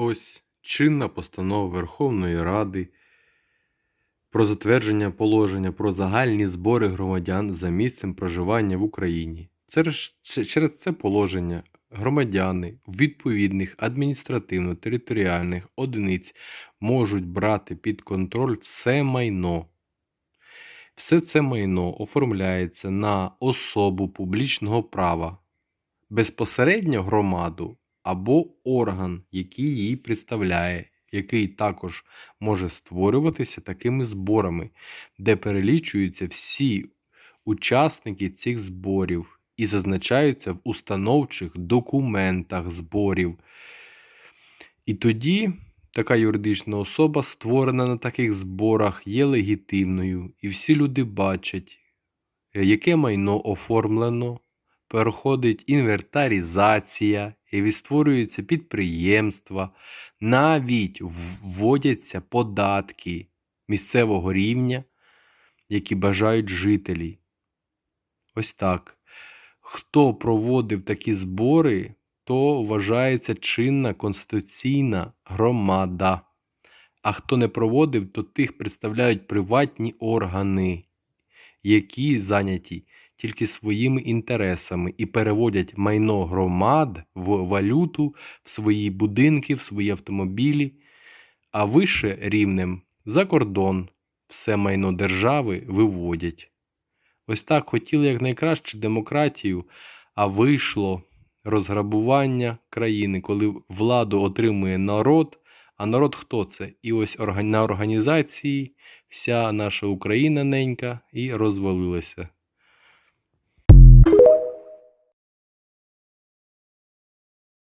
Ось чинна постанова Верховної Ради про затвердження положення про загальні збори громадян за місцем проживання в Україні. Через, це положення громадяни відповідних адміністративно-територіальних одиниць можуть брати під контроль все майно. Все це майно оформляється на особу публічного права, безпосередньо громаду або орган, який її представляє, який також може створюватися такими зборами, де перелічуються всі учасники цих зборів і зазначаються в установчих документах зборів. І тоді така юридична особа, створена на таких зборах, є легітимною, і всі люди бачать, яке майно оформлено, проходить інвентаризація, і відстворюються підприємства, навіть вводяться податки місцевого рівня, які бажають жителі. Ось так. Хто проводив такі збори, то вважається чинна конституційна громада. А хто не проводив, то тих представляють приватні органи, які зайняті тільки своїми інтересами і переводять майно громад в валюту, в свої будинки, в свої автомобілі, а вище рівнем за кордон все майно держави виводять. Ось так хотіли якнайкраще демократію, а вийшло розграбування країни, коли владу отримує народ. А народ хто це? І ось на організації вся наша Україна ненька і розвалилася.